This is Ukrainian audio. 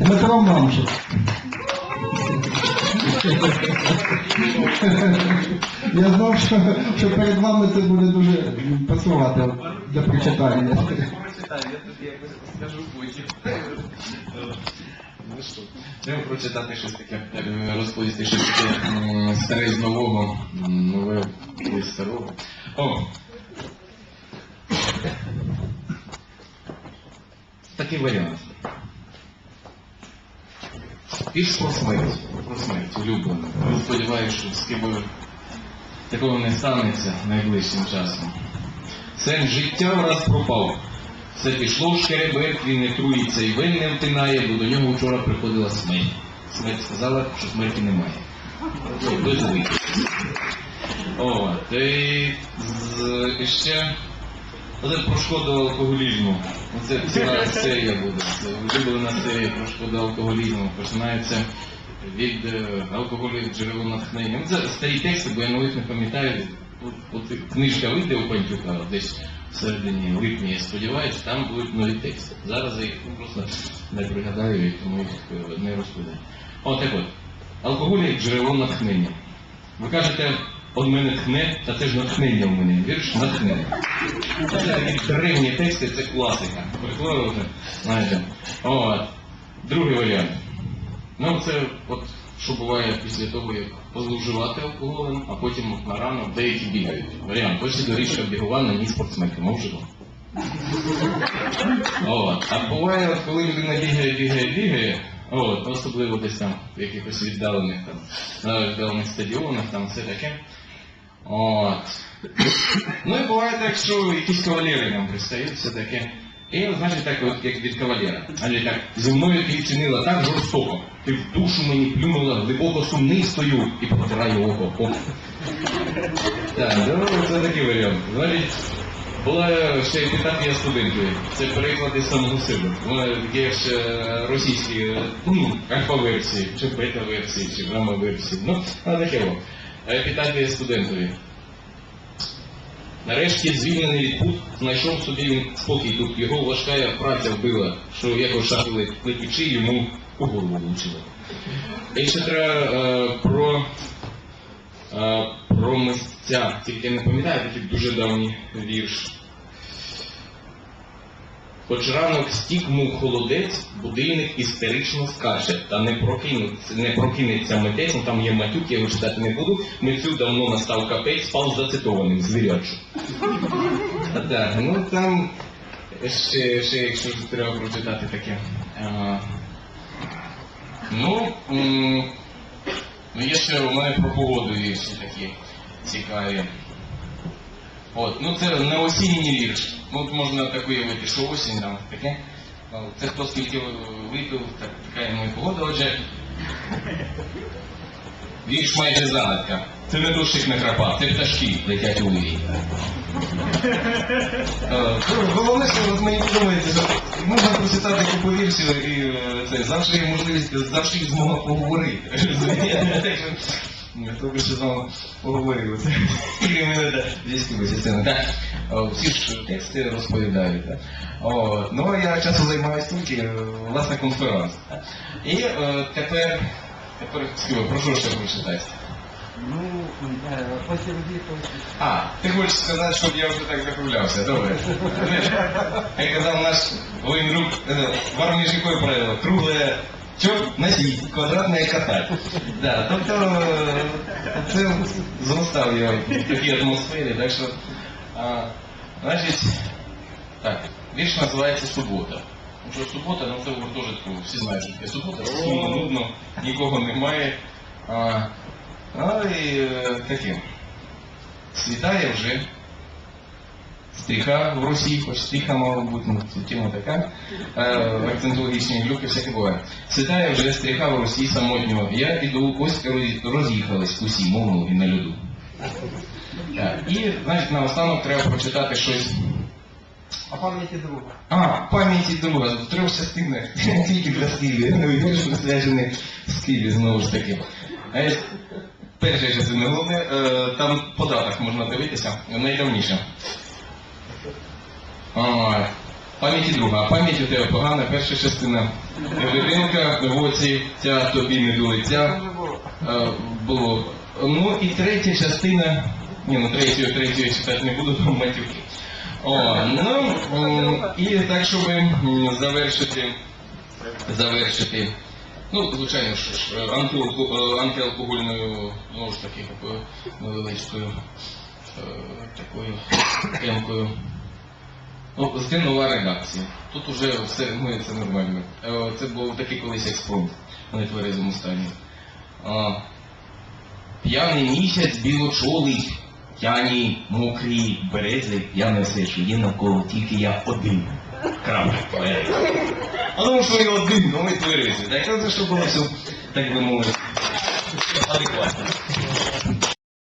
Дмитро Мамчик. Я знав, що, що перед вами це буде дуже пасувати для прочитання. Я якось скажу потім. Ну що, треба прочитати щось таке, розповісти щось таке старе з нового, нове з старого. О! Такий варіант. Вірш про смерть, про смерть улюблено. Я сподіваюся, що з ким такого не станеться найближчим часом. Сенс життя враз пропав. Все пішло в шкереберт, він не труїться і вин не втинає, бо до нього вчора приходила смерть. Смерть сказала, що смерті немає. Вийде. От, і з, ще оце про шкоду алкоголізму. Оце ціла серія буде. Це улюблена серія про шкоду алкоголізму. Починається від е, алкоголю джерело натхнення. Ну, Це старі тексти, бо я нових не пам'ятаю. От, книжка вийде у Пантюка десь в середині липня, я сподіваюся, там будуть нові тексти. Зараз я їх ну, просто не пригадаю, і тому їх е, не розповідаю. От так от. Алкоголь як джерело натхнення. Ви кажете, от мене тхне, та це ж натхнення в мене. Вірш натхнення. Це такі древні тексти, це класика. Прикладу вже, знаєте. От. Другий варіант. Ну, це от що буває після того, як позловживати алкоголем, а потім на ранок деякі бігають. Варіант. Ось доріжка бігова на ній спортсменки, мов живо. А буває, коли людина бігає, бігає, бігає, от, особливо десь там в якихось віддалених там, на віддалених стадіонах, там все таке. От. Ну і буває так, що якісь кавалери нам пристають, все таке. І значить так, от, як від кавалера. Але так, зі мною ти вчинила так жорстоко. Ти в душу мені плюнула, глибоко сумний стою і протираю око. Так, ну це такий варіант. Значить, була ще епітафія студентів. Це переклади самого себе. Є ще російські, ну, альфа-версії, чи бета-версії, чи гамма-версії. Ну, а таке о. Епітафія студентові. Нарешті звільнений від пут, знайшов собі спокій тут. Його важка праця вбила, що як шахили летючи, йому у голову влучило. І ще треба е, про, е, про мисця. Тільки я не пам'ятаю, такий дуже давній вірш. Хоч ранок стік мов холодець, будильник істерично скаже, та не прокинеться, не прокинеться митець, ну там є матюк, я його читати не буду, митцю давно настав капець, спав зацитованим, звірячу. А так, ну там ще, ще якщо треба прочитати таке. А, ну, м, ну, є ще у мене про погоду є ще такі цікаві. От, ну це не осінній вірш. Ну, от можна так уявити, що осінь там таке. Ну, Це хто скільки випив, так, така йому і погода. Отже, вірш майже загадка. Це не дощик не крапа, це пташки летять у вирій. Е, Головне, що мені подобається, що можна прочитати купу віршів і е, це завжди є можливість, завжди змога поговорити. Що, Ми тільки що з вами поговорили. Частина. Так, всі ж тексти розповідають. Так. О, ну, я часто займаюся тільки, власне, конференц. так. І е, тепер, тепер Сківо, прошу ще прочитати. Ну, посередині. А, ти хочеш сказати, щоб я вже так заправлявся, добре. Як казав наш воєнрук, е, в армії ж якое правило? Кругле що? Носить, квадратне катать. Да, тобто е, це зростав я в такій атмосфері, так що, а, значить, так, вірш називається Субота. Ну що субота, ну це в гуртожитку, всі знають, що таке субота, сумно, нудно, нікого немає. А, ну і е, таке. Світає вже. Стріха в Росії, хоч стріха мала бути, ну це тема така. Е, акцентологічні глюки всяке буває. Світає вже стріха в Росії самотнього. Я іду, ось роз'їхались усі, мов ноги на льоду. Так, і, знаєте, наостанок треба прочитати щось. А пам'яті друга. А, пам'яті друга, в трьох частинах, тільки для Скілі. Ну, і вірш присвячений Скілі, знову ж таки. Є перша частина, головне, е, там по датах можна дивитися, найдавніше. Ой. Пам'яті друга. Пам'ять у тебе погана, перша частина. Видинка в оці, ця тобі не до лиця. Е, було. Ну і третя частина. Ні, ну третю, третю я читати не буду, бо матюки. О, ну, і так, щоб завершити, завершити, ну, звичайно, що ж, е, антиалко- е, антиалкогольною, знову ж таки, такою невеличкою, е, такою темкою. Ну, це нова редакція. Тут уже все, ми це нормально. Е, Це був такий колись експромт на нетверезому стані. П'яний місяць білочолий, п'яні мокрі берези, я не все, що є навколо, тільки я один. Крапка. А тому що він один, ну ми тверезі. Так це що було все, так би мовити, адекватно.